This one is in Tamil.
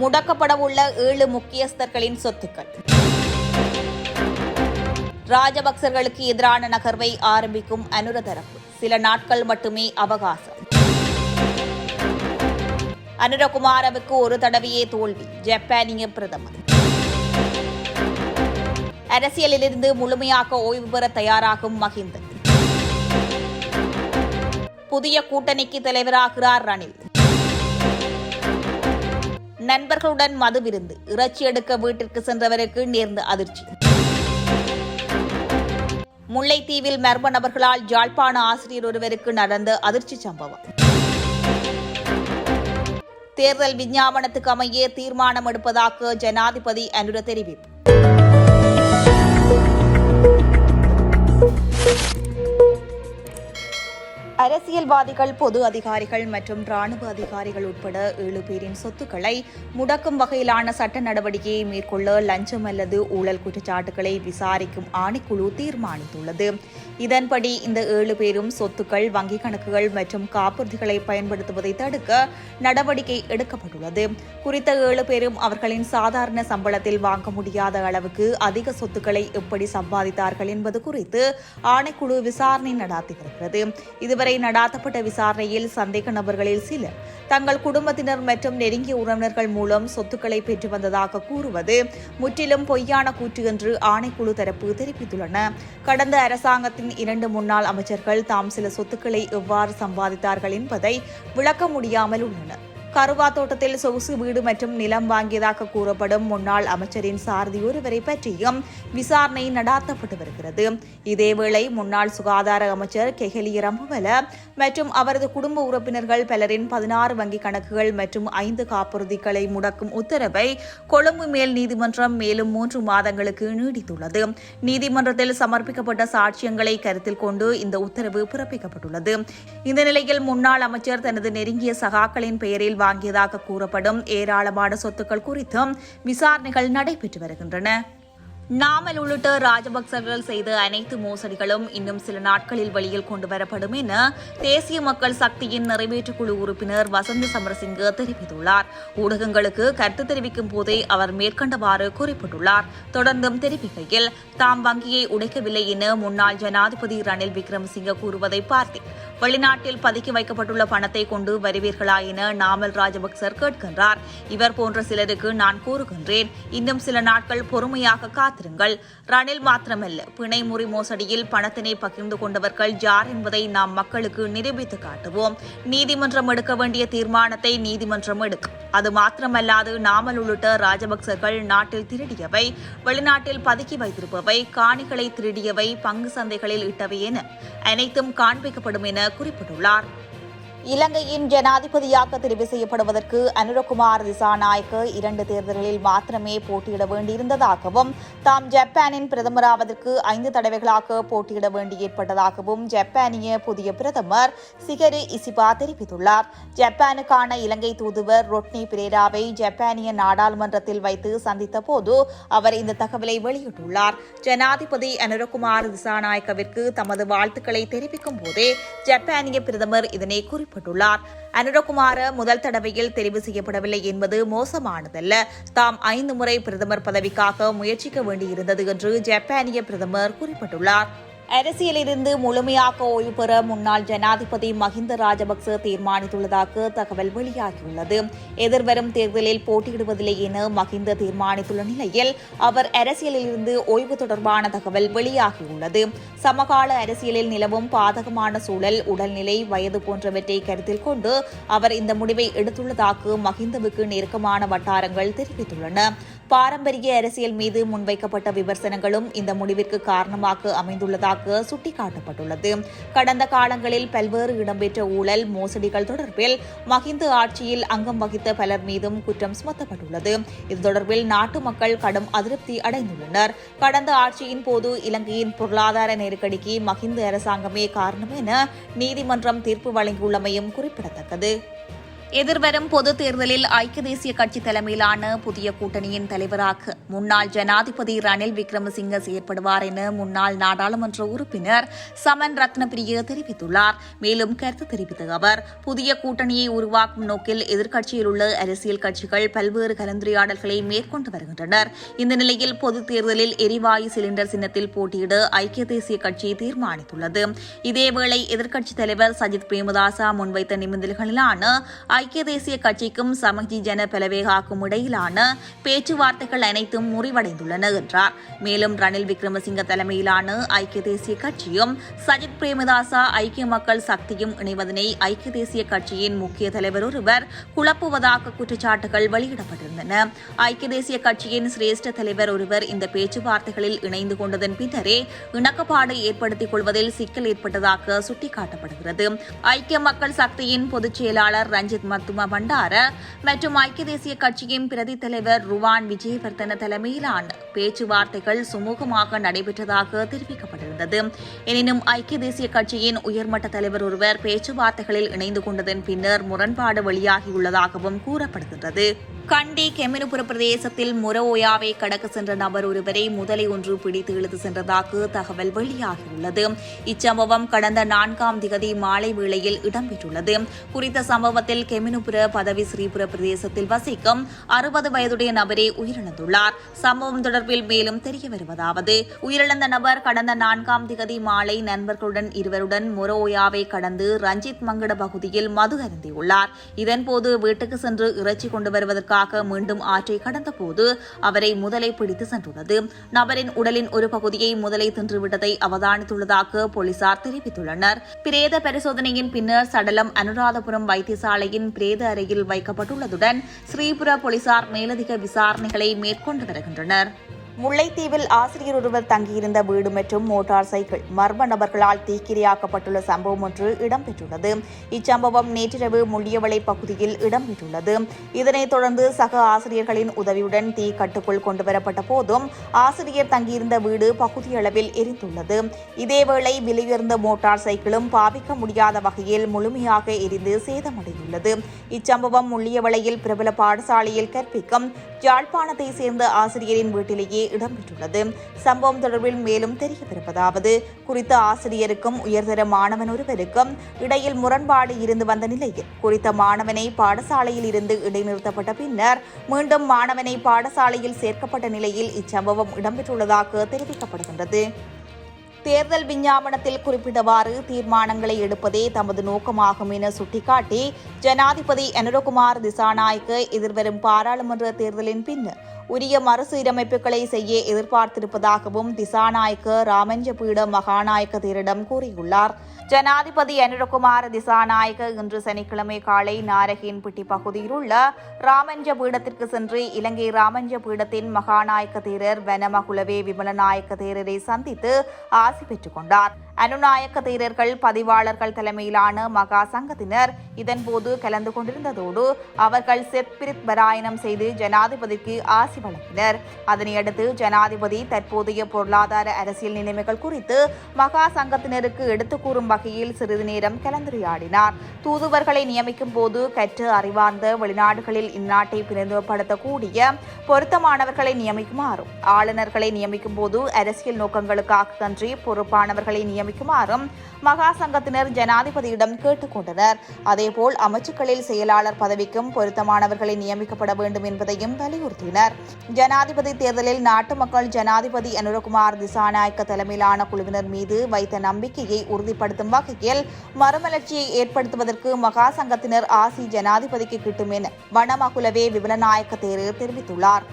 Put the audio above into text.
முடக்கப்படவுள்ள ஏழு முக்கியஸ்தர்களின் சொத்துக்கள். ராஜபக்சர்களுக்கு எதிரான நகர்வை ஆரம்பிக்கும் அனுர தரப்பு சில நாட்கள் மட்டுமே அவகாசம். அனுரகுமாரவுக்கு ஒரு தடவையே தோல்வி. ஜப்பானிய பிரதமர். அரசியலிலிருந்து முழுமையாக ஓய்வு பெற தயாராகும் மஹிந்த புதிய கூட்டணிக்கு தலைவராகிறார் ரணில். நண்பர்களுடன் மது விருந்து இறைச்சி எடுக்க வீட்டிற்கு சென்றவருக்கு நேர்ந்த அதிர்ச்சி. முல்லைத்தீவில் மர்ம நபர்களால் யாழ்ப்பாண ஆசிரியர் ஒருவருக்கு நடந்த அதிர்ச்சி சம்பவம். தேர்தல் விஞ்ஞாபனத்துக்கு அமைய தீர்மானம் எடுப்பதாக ஜனாதிபதி அனுர தெரிவிப்பு. அரசியல்வாதிகள் பொது அதிகாரிகள் மற்றும் ராணுவ அதிகாரிகள் உட்பட ஏழு பேரின் சொத்துக்களை முடக்கும் வகையிலான சட்ட நடவடிக்கையை மேற்கொள்ள லஞ்சம் அல்லது ஊழல் குற்றச்சாட்டுகளை விசாரிக்கும் ஆணைக்குழு தீர்மானித்துள்ளது. இதன்படி இந்த ஏழு பேரும் சொத்துக்கள் வங்கிக் கணக்குகள் மற்றும் காப்புறுதிகளை பயன்படுத்துவதை தடுக்க நடவடிக்கை எடுக்கப்பட்டுள்ளது. குறித்த ஏழு பேரும் அவர்களின் சாதாரண சம்பளத்தில் வாங்க முடியாத அளவுக்கு அதிக சொத்துக்களை எப்படி சம்பாதித்தார்கள் என்பது குறித்து ஆணைக்குழு விசாரணை நடத்தி வருகிறது. இதுவரை நடாத்தப்பட்ட விசாரணையில் சந்தேக நபர்களில் சிலர் தங்கள் குடும்பத்தினர் மற்றும் நெருங்கிய உறவினர்கள் மூலம் சொத்துக்களை பெற்று வந்ததாக கூறுவது முற்றிலும் பொய்யான கூற்று என்று ஆணைக்குழு தரப்பு தெரிவித்துள்ளன. கடந்த அரசாங்கத்தின் இரண்டு முன்னாள் அமைச்சர்கள் தாம் சில சொத்துக்களை எவ்வாறு சம்பாதித்தார்கள் என்பதை விளக்க முடியாமல் உள்ளனர். கருவா தோட்டத்தில் சொகுசு வீடு மற்றும் நிலம் வாங்கியதாக கூறப்படும் முன்னாள் அமைச்சரின் சாரதி ஒருவரை பற்றியும் விசாரணை நடாத்தப்பட்டு வருகிறது இதேவேளை முன்னாள் சுகாதார அமைச்சர் கெஹலி ரம்புவல மற்றும் அவரது குடும்ப உறுப்பினர்கள் பலரின் பதினாறு வங்கிக் கணக்குகள் மற்றும் ஐந்து காப்புறுதிகளை முடக்கும் உத்தரவை கொழும்பு மேல் நீதிமன்றம் மேலும் மூன்று மாதங்களுக்கு நீடித்துள்ளது நீதிமன்றத்தில் சமர்ப்பிக்கப்பட்ட சாட்சியங்களை கருத்தில் கொண்டு இந்த உத்தரவு பிறப்பிக்கப்பட்டுள்ளது இந்த நிலையில் முன்னாள் அமைச்சர் தனது நெருங்கிய சகாக்களின் பெயரில் வாங்கியதாக கூறப்படும் ஏராளமான சொத்துக்கள் குறித்தும் விசாரணைகள் நடைபெற்று வருகின்றன. நாமல் உள்ளிட்ட ராஜபக்சர்கள் செய்த அனைத்து மோசடிகளும் இன்னும் சில நாட்களில் வெளியில் கொண்டு வரப்படும் என தேசிய மக்கள் சக்தியின் நிறைவேற்றுக்குழு உறுப்பினர் வசந்த சமரசிங்க தெரிவித்துள்ளார். ஊடகங்களுக்கு கருத்து தெரிவிக்கும் போதே அவர் மேற்கண்டவாறு குறிப்பிட்டுள்ளார். தொடர்ந்தும் தெரிவிக்கையில் தாம் வங்கியை உடைக்கவில்லை என முன்னாள் ஜனாதிபதி ரணில் விக்ரமசிங்க கூறுவதை பார்த்தேன். வெளிநாட்டில் பதுக்கி வைக்கப்பட்டுள்ள பணத்தை கொண்டு வருவீர்களா என நாமல் ராஜபக்சர் கேட்கின்றார். இவர் போன்ற சிலருக்கு நான் கூறுகின்றேன். இன்னும் சில நாட்கள் பொறுமையாக காத்திருங்கள். ரணில் மாத்திரமல்ல பிணை முறி மோசடியில் பணத்தினை பகிர்ந்து கொண்டவர்கள் யார் என்பதை நாம் மக்களுக்கு நிரூபித்து காட்டுவோம். நீதிமன்றம் எடுக்க வேண்டிய தீர்மானத்தை நீதிமன்றம் எடுக்கும். அது மாத்திரமல்லாது நாமல் உள்ளிட்ட ராஜபக்சர்கள் நாட்டில் திருடியவை வெளிநாட்டில் பதுக்கி வைத்திருப்பவை காணிகளை திருடியவை பங்கு சந்தைகளில் இட்டவை என அனைத்தும் காண்பிக்கப்படும் என குறிப்பிட்டுள்ளார். இலங்கையின் ஜனாதிபதியாக தெரிவு செய்யப்படுவதற்கு அனுரகுமார் திசாநாயக்க இரண்டு தேர்தல்களில் மாத்திரமே போட்டியிட வேண்டியிருந்ததாகவும் தாம் ஜப்பானின் பிரதமராவதற்கு ஐந்து தடவைகளாக போட்டியிட வேண்டி ஏற்பட்டதாகவும் ஜப்பானிய புதிய பிரதமர் சிகரு இசிபா தெரிவித்துள்ளார். ஜப்பானுக்கான இலங்கை தூதுவர் ரொட்னி பிரேராவை ஜப்பானிய நாடாளுமன்றத்தில் வைத்து சந்தித்த போது அவர் இந்த தகவலை வெளியிட்டுள்ளார். ஜனாதிபதி அனுரகுமார் திசாநாயக்கவிற்கு தமது வாழ்த்துக்களை தெரிவிக்கும் போதே ஜப்பானிய பிரதமர் இதனை குறிப்பிட்டார் குறிப்பிட்டுள்ளார். அனுரகுமார முதல் தடவையில் தெரிவு செய்யப்படவில்லை என்பது மோசமானதல்ல. தாம் ஐந்து முறை பிரதமர் பதவிக்காக முயற்சிக்க வேண்டியிருந்தது என்று ஜப்பானிய பிரதமர் குறிப்பிட்டுள்ளார். அரசியலிருந்து முழுமையாக ஓய்வு பெற முன்னாள் ஜனாதிபதி மஹிந்த ராஜபக்ச தீர்மானித்துள்ளதாக தகவல் வெளியாகியுள்ளது. எதிர்வரும் தேர்தலில் போட்டியிடுவதில்லை என மஹிந்த தீர்மானித்துள்ள நிலையில் அவர் அரசியலிலிருந்து ஓய்வு தொடர்பான தகவல் வெளியாகியுள்ளது. சமகால அரசியலில் நிலவும் பாதகமான சூழல் உடல்நிலை வயது போன்றவற்றை கருத்தில் கொண்டு அவர் இந்த முடிவை எடுத்துள்ளதாக மஹிந்தவுக்கு நெருக்கமான வட்டாரங்கள் தெரிவித்துள்ளன. பாரம்பரிய அரசியல் மீது முன்வைக்கப்பட்ட விமர்சனங்களும் இந்த முடிவிற்கு காரணமாக அமைந்துள்ளதாக சுட்டிக்காட்டப்பட்டுள்ளது. கடந்த காலங்களில் பல்வேறு இடம்பெற்ற ஊழல் மோசடிகள் தொடர்பில் மஹிந்த ஆட்சியில் அங்கம் வகித்த பலர் மீதும் குற்றம் சுமத்தப்பட்டுள்ளது. இது தொடர்பில் நாட்டு மக்கள் கடும் அதிருப்தி அடைந்துள்ளனர். கடந்த ஆட்சியின் போது இலங்கையின் பொருளாதார நெருக்கடிக்கு மஹிந்த அரசாங்கமே காரணம் என நீதிமன்றம் தீர்ப்பு வழங்கியுள்ளமையும் குறிப்பிடத்தக்கது. எதிர்வரும் பொது தேர்தலில் ஐக்கிய தேசிய கட்சி தலைமையிலான புதிய கூட்டணியின் தலைவராக முன்னாள் ஜனாதிபதி ரணில் விக்ரமசிங்க செயற்படுவார் என முன்னாள் நாடாளுமன்ற உறுப்பினர் சமன் ரத்னபிரிய தெரிவித்துள்ளார். மேலும் கருத்து தெரிவித்த அவர் புதிய கூட்டணியை உருவாக்கும் நோக்கில் எதிர்க்கட்சியில் உள்ள அரசியல் கட்சிகள் பல்வேறு கலந்துரையாடல்களை மேற்கொண்டு வருகின்றனர். இந்த நிலையில் பொது தேர்தலில் எரிவாயு சிலிண்டர் சின்னத்தில் போட்டியிட ஐக்கிய தேசிய கட்சி தீர்மானித்துள்ளது. இதேவேளை எதிர்க்கட்சித் தலைவர் சஜித் பிரேமதாசா முன்வைத்த நிபந்தனைகளிலான ஐக்கிய தேசிய கட்சிக்கும் சமஜி ஜன பலவேகாக்கும் இடையிலான பேச்சுவார்த்தைகள் அனைத்தும் முறிவடைந்துள்ளன என்றார். மேலும் ரணில் விக்ரமசிங்க தலைமையிலான ஐக்கிய தேசிய கட்சியும் சஜித் பிரேமதாசா ஐக்கிய மக்கள் சக்தியும் இணைவதனை ஐக்கிய தேசிய கட்சியின் முக்கிய தலைவர் ஒருவர் குழப்புவதாக குற்றச்சாட்டுகள் வெளியிடப்பட்டிருந்தன. ஐக்கிய தேசிய கட்சியின் சிரேஷ்ட தலைவர் ஒருவர் இந்த பேச்சுவார்த்தைகளில் இணைந்து கொண்டதன் பின்னரே இணக்கப்பாடு ஏற்படுத்திக் கொள்வதில் சிக்கல் ஏற்பட்டதாக சுட்டிக்காட்டப்படுகிறது. ஐக்கிய மக்கள் சக்தியின் பொதுச் செயலாளர் ரஞ்சித் மத்தும பண்டார மற்றும் ஐக்கிய தேசிய கட்சியின் பிரதி தலைவர் ருவான் விஜயவர்தன தலைமையிலான பேச்சுவார்த்தைகள் சுமூகமாக நடைபெற்றதாக தெரிவிக்கப்பட்டிருந்தது. எனினும் ஐக்கிய தேசிய கட்சியின் உயர்மட்ட தலைவர் ஒருவர் பேச்சுவார்த்தைகளில் இணைந்து கொண்டதன் பின்னர் முரண்பாடு வெளியாகியுள்ளதாகவும் கூறப்படுகின்றது. கண்டி கெமினுபுர பிரதேசத்தில் முரஓயாவை கடக்க சென்ற நபர் ஒருவரை முதலை ஒன்று பிடித்து இழுத்து சென்றதாக தகவல் வெளியாகியுள்ளது. இச்சம்பவம் கடந்த நான்காம் திகதி மாலை வேளையில் இடம்பெற்றுள்ளது. குறித்த சம்பவத்தில் கெமினுபுர பதவி ஸ்ரீபுர பிரதேசத்தில் வசிக்கும் அறுபது வயதுடைய நபரே உயிரிழந்துள்ளார். சம்பவம் தொடர்பில் மேலும் தெரிய வருவதாவது. உயிரிழந்த நபர் கடந்த நான்காம் திகதி மாலை நண்பர்களுடன் இருவருடன் மொரோயாவை கடந்து ரஞ்சித் மங்கட பகுதியில் மது அருந்தியுள்ளார். இதன்போது வீட்டுக்கு சென்று இறைச்சி கொண்டு வருவதற்காக மீண்டும் ஆற்றை கடந்தபோது அவரை முதலை பிடித்து சென்றுள்ளது. நபரின் உடலின் ஒரு பகுதியை முதலை தின்றுவிட்டதை அவதானித்துள்ளதாக போலீசார் தெரிவித்துள்ளனர். பிரேத பரிசோதனையின் பின்னர் சடலம் அனுராதபுரம் வைத்தியசாலையின் பிரேத அறையில் வைக்கப்பட்டுள்ளதுடன் ஸ்ரீபுர போலீசார் மேலதிக விசாரணைகளை மேற்கொண்டு வருகின்றனர். முல்லைத்தீவில் ஆசிரியர் ஒருவர் தங்கியிருந்த வீடு மற்றும் மோட்டார் சைக்கிள் மர்ம நபர்களால் தீக்கிரையாக்கப்பட்டுள்ள சம்பவம் ஒன்று இடம்பெற்றுள்ளது. இச்சம்பவம் நேற்றிரவு முள்ளியவளை பகுதியில் இடம்பெற்றுள்ளது. இதனைத் தொடர்ந்து சக ஆசிரியர்களின் உதவியுடன் தீ கட்டுக்குள் கொண்டுவரப்பட்ட போதும் ஆசிரியர் தங்கியிருந்த வீடு பகுதியளவில் எரிந்துள்ளது. இதேவேளை விலையுயர்ந்த மோட்டார் சைக்கிளும் பாவிக்க முடியாத வகையில் முழுமையாக எரிந்து சேதமடைந்துள்ளது. இச்சம்பவம் முள்ளியவளையில் பிரபல பாடசாலையில் கற்பிக்கும் யாழ்ப்பாணத்தை சேர்ந்த ஆசிரியரின் வீட்டிலேயே இடம்பெற்றுள்ளது. சம்பவம் தொடர்பில் மேலும் தெரியவிருப்பதாவது குறித்த ஆசிரியருக்கும் உயர்தர மாணவன் ஒருவருக்கும் இடையில் முரண்பாடு இருந்து வந்த நிலையில் குறித்த மாணவனை பாடசாலையில் இருந்து இடைநிறுத்தப்பட்ட பின்னர் மீண்டும் மாணவனை பாடசாலையில் சேர்க்கப்பட்ட நிலையில் இச்சம்பவம் இடம்பெற்றுள்ளதாக தெரிவிக்கப்படுகின்றது. தேர்தல் விஞ்ஞாபனத்தில் குறிப்பிட்டவாறு தீர்மானங்களை எடுப்பதே தமது நோக்கமாகும் என சுட்டிக்காட்டி ஜனாதிபதி அனுரகுமார் திசாநாயக்க எதிர்வரும் பாராளுமன்ற தேர்தலின் பின்னர் உரிய மறுசீரமைப்புகளை செய்ய எதிர்பார்த்திருப்பதாகவும் திசாநாயக்க ராமஞ்சபீட மகாநாயக்க தேரிடம் கூறியுள்ளார். ஜனாதிபதி அனுரகுமார திசாநாயக்க இன்று சனிக்கிழமை காலை நாரகின்பட்டி பகுதியில் உள்ள ராமஞ்ச பீடத்திற்கு சென்று இலங்கை ராமஞ்ச பீடத்தின் மகாநாயக்க தேரர் வனமகுலவே விமலநாயக்க தேரரை சந்தித்து ஆசி பெற்றுக் கொண்டார் அனுநாயக்க தேரர்கள் பதிவாளர்கள் தலைமையிலான மகா சங்கத்தினர் இதன்போது கலந்து கொண்டிருந்ததோடு அவர்கள் செத்பிரித் பராயணம் செய்து ஜனாதிபதிக்கு ஆசி வழங்கினர். அதனையடுத்து ஜனாதிபதி தற்போதைய பொருளாதார அரசியல் நிலைமைகள் குறித்து மகா சங்கத்தினருக்கு எடுத்துக் கூறும் வகையில் சிறிது நேரம் கலந்துரையாடினார். தூதுவர்களை நியமிக்கும் போது கற்று அறிவார்ந்த வெளிநாடுகளில் இந்நாட்டை பிரதிநிதிப்படுத்தக்கூடிய பொருத்தமானவர்களை நியமிக்குமாறும் ஆளுநர்களை நியமிக்கும் போது அரசியல் நோக்கங்களுக்காக அன்றி பொறுப்பானவர்களை நியமிக்குமாறும் மகா சங்கத்தினர் ஜனாதிபதியிடம் கேட்டுக்கொண்டனர் அதேபோல் அமைச்சுக்களில் செயலாளர் பதவிக்கும் பொருத்தமானவர்களை நியமிக்கப்பட வேண்டும் என்பதையும் வலியுறுத்தினர். ஜனாதிபதி தேர்தலில் நாட்டு மக்கள் ஜனாதிபதி அனுரகுமார் திசாநாயக்க தலைமையிலான குழுவினர் மீது வைத்த நம்பிக்கையை உறுதிப்படுத்தும் வகையில் மறுமலர்ச்சியை ஏற்படுத்துவதற்கு மகா சங்கத்தினர் ஆசி ஜனாதிபதிக்கு கிட்டும் என வனமகுலவே விபலநாயக்க தேரர் தெரிவித்துள்ளார்.